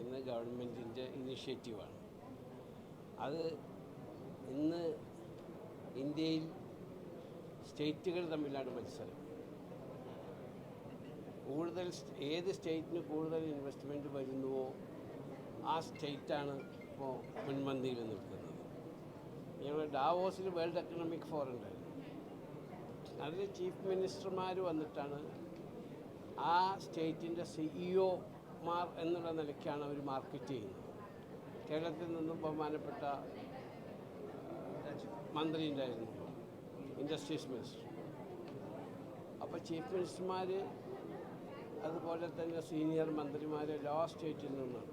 പറയുന്ന ഗവൺമെന്റിന്റെ ഇനിഷ്യേറ്റീവാണ്. അത് ഇന്ന് ഇന്ത്യയിൽ സ്റ്റേറ്റുകൾ തമ്മിലാണ് മത്സരം. കൂടുതൽ ഏത് സ്റ്റേറ്റിന് കൂടുതൽ ഇൻവെസ്റ്റ്മെന്റ് വരുന്നുവോ ആ സ്റ്റേറ്റാണ് ഇപ്പോൾ മുൻപന്തിയിൽ നിൽക്കുന്നത്. ഞങ്ങൾ ഡാവോസിൽ വേൾഡ് എക്കണോമിക് ഫോറം ഉണ്ടായിരുന്നു. അതിൽ ചീഫ് മിനിസ്റ്റർമാർ വന്നിട്ടാണ് ആ സ്റ്റേറ്റിന്റെ സിഇഒമാർ എന്നുള്ള നിലയ്ക്കാണ് അവർ മാർക്കറ്റ് ചെയ്യുന്നത്. കേരളത്തിൽ നിന്നും ബഹുമാനപ്പെട്ട മന്ത്രി ഉണ്ടായിരുന്നു ഇൻഡസ്ട്രീസ് മിനിസ്റ്റർ. അപ്പോൾ ചീഫ് മിനിസ്റ്റർമാർ അതുപോലെ തന്നെ സീനിയർ മന്ത്രിമാർ എല്ലാ സ്റ്റേറ്റിൽ നിന്നാണ്.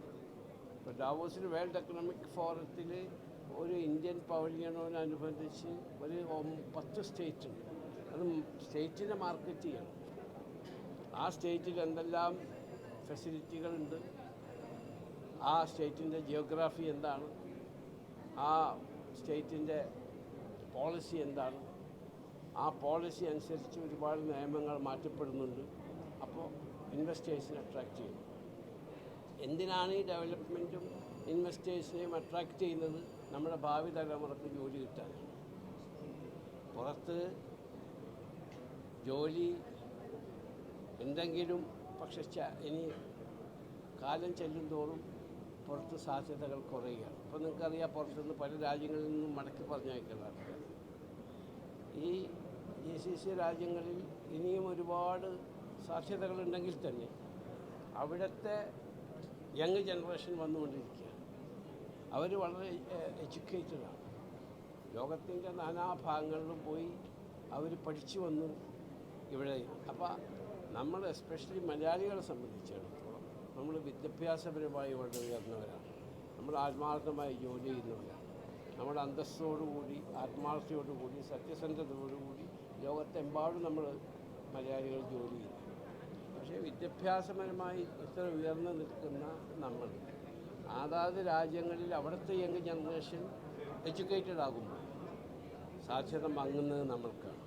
ഇപ്പോൾ ഡാവോസിൽ വേൾഡ് എക്കണോമിക് ഫോറത്തിൽ ഒരു ഇന്ത്യൻ പവലിയനോടനുബന്ധിച്ച് ഒരു പത്ത് സ്റ്റേറ്റ് അത് സ്റ്റേറ്റിനെ മാർക്കറ്റ് ചെയ്യണം. ആ സ്റ്റേറ്റിൽ എന്തെല്ലാം ഫെസിലിറ്റികളുണ്ട്. ആ സ്റ്റേറ്റിന്റെ ജിയോഗ്രാഫി എന്താണ്? ആ സ്റ്റേറ്റിന്റെ പോളിസി എന്താണ്? ആ പോളിസി അനുസരിച്ച് ഒരുപാട് നിയമങ്ങൾ മാറ്റപ്പെടുന്നുണ്ട്. അപ്പോൾ ഇൻവെസ്റ്റേഴ്സിനെ അട്രാക്റ്റ് ചെയ്യും. എന്തിനാണ് ഈ ഡെവലപ്മെന്റും ഇൻവെസ്റ്റേഴ്സിനെയും അട്രാക്റ്റ് ചെയ്യുന്നത്? നമ്മുടെ ഭാവി തലമുറയ്ക്ക് ജോലി കിട്ടാൻ. പുറത്ത് ജോലി എന്തെങ്കിലും പക്ഷെ ഇനി കാലം ചെല്ലും തോറും പുറത്ത് സാധ്യതകൾ കുറയുകയാണ്. ഇപ്പോൾ നിങ്ങൾക്കറിയാം പുറത്തുനിന്ന് പല രാജ്യങ്ങളിൽ നിന്നും മടക്കി പറഞ്ഞയക്കുന്ന ആൾക്കാർ ഈ ജി സി സി രാജ്യങ്ങളിൽ ഇനിയും ഒരുപാട് സാധ്യതകളുണ്ടെങ്കിൽ തന്നെ അവിടുത്തെ യങ് ജനറേഷൻ വന്നുകൊണ്ടിരിക്കുകയാണ്. അവർ വളരെ എഡ്യൂക്കേറ്റഡാണ്. ലോകത്തിന്റെ നാനാഭാഗങ്ങളിലും പോയി അവർ പഠിച്ചു വന്നു ഇവിടെ അപ്പോൾ നമ്മൾ എസ്പെഷ്യലി മലയാളികളെ സംബന്ധിച്ചിടത്തോളം നമ്മൾ വിദ്യാഭ്യാസപരമായി വളരെ ഉയർന്നവരാണ്. നമ്മൾ ആത്മാർത്ഥമായി ജോലി ചെയ്യുന്നവരാണ്. നമ്മുടെ അന്തസ്സോടുകൂടി ആത്മാർത്ഥയോടുകൂടി സത്യസന്ധതയോടുകൂടി ലോകത്തെമ്പാടും നമ്മൾ മലയാളികൾ ജോലി ചെയ്യുന്നു. പക്ഷേ വിദ്യാഭ്യാസപരമായി ഇത്ര ഉയർന്നു നിൽക്കുന്ന നമ്മൾ അതാത് രാജ്യങ്ങളിൽ അവിടുത്തെ യങ് ജനറേഷൻ എഡ്യൂക്കേറ്റഡ് ആകുമ്പോൾ സാധ്യത മങ്ങുന്നത് നമ്മൾക്കാണ്.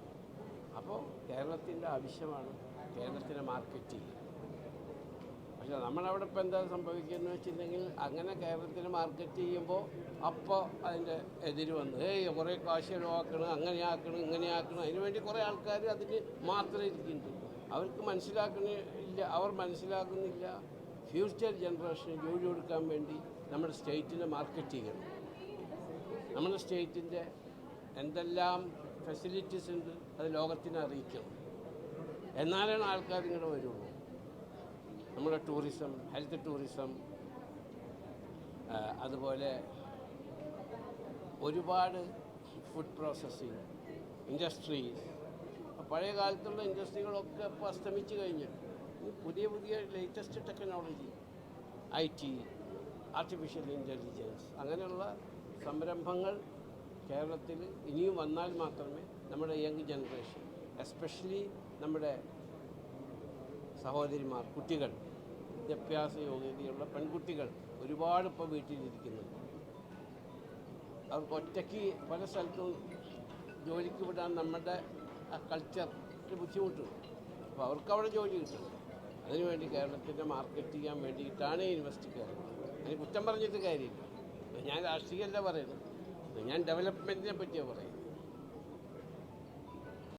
അപ്പോൾ കേരളത്തിന്റെ ആവശ്യമാണ് കേരളത്തിന്റെ മാർക്കറ്റ് ചെയ്യുക പക്ഷെ നമ്മളവിടെ ഇപ്പോൾ എന്താ സംഭവിക്കുന്നത് വെച്ചിട്ടുണ്ടെങ്കിൽ അങ്ങനെ കേരളത്തിന് മാർക്കറ്റ് ചെയ്യുമ്പോൾ അപ്പോൾ അതിന്റെ എതിര് വന്ന് ഏയ് കുറേ കാശ് ചിലവാക്കണം അങ്ങനെയാക്കണം ഇങ്ങനെയാക്കണം അതിന് വേണ്ടി കുറേ ആൾക്കാർ അതിന് മാത്രം ഇരിക്കുന്നുണ്ട് അവർക്ക് മനസ്സിലാക്കണില്ല അവർ മനസ്സിലാക്കുന്നില്ല. ഫ്യൂച്ചർ ജനറേഷന് ജോലി കൊടുക്കാൻ വേണ്ടി നമ്മുടെ സ്റ്റേറ്റിന്റെ മാർക്കറ്റ് ചെയ്യണം. നമ്മുടെ സ്റ്റേറ്റിന്റെ എന്തെല്ലാം ഫെസിലിറ്റീസ് ഉണ്ട് അത് ലോകത്തിനെ അറിയിക്കണം എന്നാലാണ് ആൾക്കാർ ഇങ്ങോട്ട് വരുള്ളൂ. നമ്മുടെ ടൂറിസം ഹെൽത്ത് ടൂറിസം അതുപോലെ ഒരുപാട് ഫുഡ് പ്രോസസ്സിങ് ഇൻഡസ്ട്രി പഴയ കാലത്തുള്ള ഇൻഡസ്ട്രികളൊക്കെ ഇപ്പോൾ അസ്തമിച്ച് കഴിഞ്ഞു. പുതിയ പുതിയ latest technology I T artificial intelligence അങ്ങനെയുള്ള സംരംഭങ്ങൾ കേരളത്തിൽ ഇനിയും വന്നാൽ മാത്രമേ നമ്മുടെ യങ് ജനറേഷൻ എസ്പെഷ്യലി നമ്മുടെ സഹോദരിമാർ കുട്ടികൾ വിദ്യാഭ്യാസ യോഗ്യതയുള്ള പെൺകുട്ടികൾ ഒരുപാട് ഇപ്പോൾ വീട്ടിലിരിക്കുന്നുണ്ട് അവർക്ക് ഒറ്റയ്ക്ക് പല സ്ഥലത്തും ജോലിക്ക് വിടാൻ നമ്മുടെ ആ കൾച്ചർ ബുദ്ധിമുട്ടുണ്ട്. അപ്പോൾ അവർക്ക് അവിടെ ജോലി കിട്ടും. അതിനുവേണ്ടി കേരളത്തിന്റെ മാർക്കറ്റ് ചെയ്യാൻ വേണ്ടിയിട്ടാണ് ഇൻവെസ്റ്റ് കയറുന്നത് അതിന് കുറ്റം പറഞ്ഞിട്ട് കാര്യമില്ല. ഞാൻ രാഷ്ട്രീയല്ല പറയുന്നത്. ഞാൻ ഡെവലപ്മെന്റിനെ പറ്റിയാണ് പറയുന്നത്